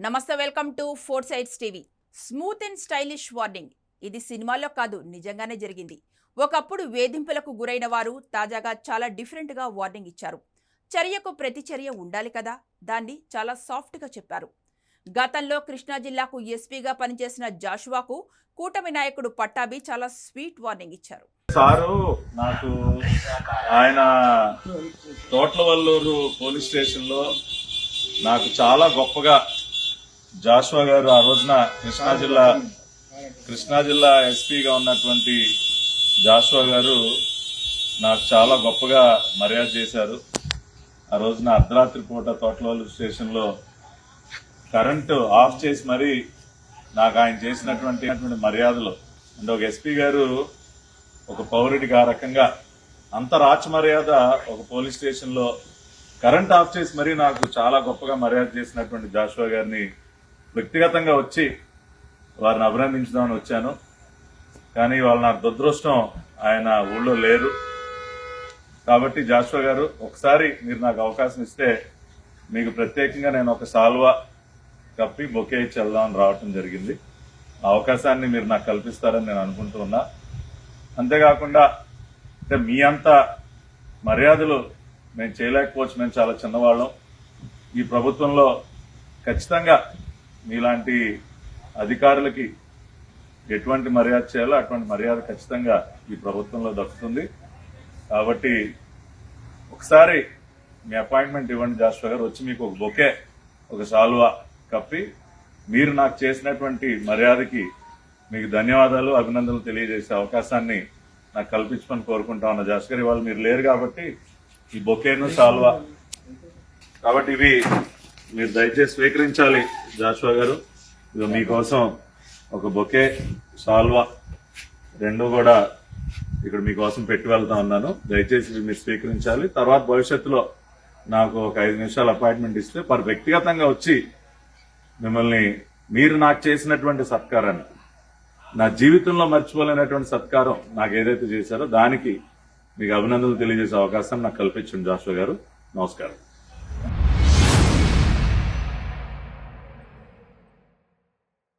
Namaste welcome to four sides TV. Smooth and stylish warning. ఇది సినిమాలో కాదు నిజంగానే జరిగింది. ఒకప్పుడు వేధింపులకు గురైన వారు తాజాగా చాలా డిఫరెంట్గా వార్నింగ్ ఇచ్చారు. చర్యకు ప్రతిచర్య ఉండాలి కదా? దాన్ని చాలా సాఫ్ట్గా చెప్పారు. గతంలో కృష్ణా జిల్లాకు ఎస్పీగా పనిచేసిన జాషువాకు కూటమి నాయకుడు పట్టాభి చాలా స్వీట్ వార్నింగ్ ఇచ్చారు. సారు నాకు ఆయన తోట్లవల్లూరు పోలీస్ స్టేషన్లో నాకు చాలా గొప్పగా జాషువా గారు ఆ రోజున కృష్ణా జిల్లా కృష్ణా జిల్లా ఎస్పీగా ఉన్నటువంటి జాషువా గారు నాకు చాలా గొప్పగా మర్యాద చేశారు. ఆ రోజున అర్ధరాత్రి పూట తోటలోలు స్టేషన్లో కరెంటు ఆఫ్ చేసి మరీ నాకు ఆయన చేసినటువంటి అటువంటి మర్యాదలు. అంటే ఒక ఎస్పీ గారు ఒక పౌరుడికి ఆ రకంగా అంత రాచ మర్యాద ఒక పోలీస్ స్టేషన్లో కరెంట్ ఆఫ్ చేసి మరీ నాకు చాలా గొప్పగా మర్యాద చేసినటువంటి జాషువా గారిని వ్యక్తిగతంగా వచ్చి వారిని అభినందించుదామని వచ్చాను. కానీ వాళ్ళ నా దురదృష్టం ఆయన ఊళ్ళో లేరు. కాబట్టి జాషువా గారు ఒకసారి మీరు నాకు అవకాశం ఇస్తే మీకు ప్రత్యేకంగా నేను ఒక సాల్వా కప్పి బొకే ఇచ్చి వెళ్దామని రావటం జరిగింది. ఆ అవకాశాన్ని మీరు నాకు కల్పిస్తారని నేను అనుకుంటూ ఉన్నా. అంతేకాకుండా అంటే మీ అంత మర్యాదలు మేము చేయలేకపోవచ్చు. మేము చాలా చిన్నవాళ్ళం. ఈ ప్రభుత్వంలో ఖచ్చితంగా మీలాంటి అధికారులకి ఎటువంటి మర్యాద చేయాలో అటువంటి మర్యాద ఖచ్చితంగా ఈ ప్రభుత్వంలో దక్కుతుంది. కాబట్టి ఒకసారి మీ అపాయింట్మెంట్ ఇవ్వండి జాస్వా గారు. వచ్చి మీకు ఒక బొకే ఒక సాల్వా కప్పి మీరు నాకు చేసినటువంటి మర్యాదకి మీకు ధన్యవాదాలు అభినందనలు తెలియజేసే అవకాశాన్ని నాకు కల్పించమని కోరుకుంటా ఉన్నా. జాస్ గారు ఇవాళ మీరు లేరు కాబట్టి ఈ బొకేను సాల్వా కాబట్టి ఇవి మీరు దయచేసి స్వీకరించాలి. జాషువా గారు ఇదో మీకోసం ఒక బొకే సాల్వా రెండు కూడా ఇక్కడ మీకోసం పెట్టి వెళ్తా ఉన్నాను. దయచేసి మీరు స్వీకరించాలి. తర్వాత భవిష్యత్తులో నాకు ఒక ఐదు నిమిషాలు అపాయింట్మెంట్ ఇస్తే పర్ వ్యక్తిగతంగా వచ్చి మిమ్మల్ని మీరు నాకు చేసినటువంటి సత్కారాన్ని నా జీవితంలో మర్చిపోలేనటువంటి సత్కారం నాకు ఏదైతే చేశారో దానికి మీకు అభినందనలు తెలియజేసే అవకాశం నాకు కల్పించండి జాషువా గారు. నమస్కారం.